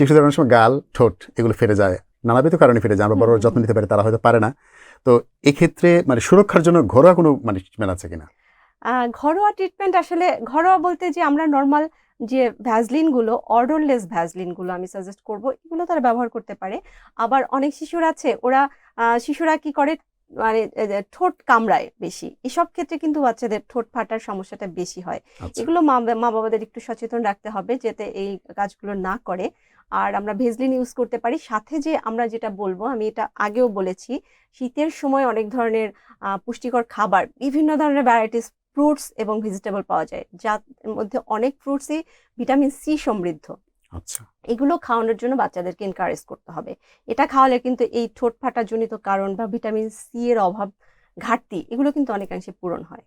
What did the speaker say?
শিশুদের অনেক সময় গাল ঠোঁট এগুলো ফেটে যায়। নানাবিধ কারণে ফেটে যায় আমরা বড় যত্ন নিতে পারি তারা হয়তো পারে না। তো এক্ষেত্রে মানে সুরক্ষার জন্য ঘরোয়া কোনো মানে ট্রিটমেন্ট আছে কিনা? ঘরোয়া ট্রিটমেন্ট আসলে ঘরোয়া বলতে যে আমরা নর্মাল যে ভ্যাজলিনগুলো অর্ডনলেস ভ্যাজলিনগুলো আমি সাজেস্ট করব এগুলো তারা ব্যবহার করতে পারে। আবার অনেক শিশুরা আছে ওরা শিশুরা কি করে মানে ঠোঁট কামড়ায় বেশি। এসব ক্ষেত্রে কিন্তু বাচ্চাদের ঠোঁট ফাটার সমস্যাটা বেশি হয়। আচ্ছা। এগুলো মা মা বাবাদের একটু সচেতন রাখতে হবে যাতে এই কাজগুলো না করে। আর আমরা ভেজলিন ইউজ করতে পারি। সাথে যে আমরা যেটা বলব আমি এটা আগেও বলেছি শীতের সময় অনেক ধরনের পুষ্টিকর খাবার বিভিন্ন ধরনের ভ্যারাইটিস ফ্রুটস এবং ভেজিটেবল পাওয়া যায়। যার মধ্যে অনেক ফ্রুটসই ভিটামিন সি সমৃদ্ধ। আচ্ছা। এগুলো খাওয়ানোর জন্য বাচ্চাদেরকে এনকারেজ করতে হবে। এটা খাওয়ালে কিন্তু এই ঠোঁট ফাটা জনিত কারণ বা ভিটামিন সি এর অভাব, ঘাটতি, এগুলো কিন্তু অনেকাংশে পূরণ হয়।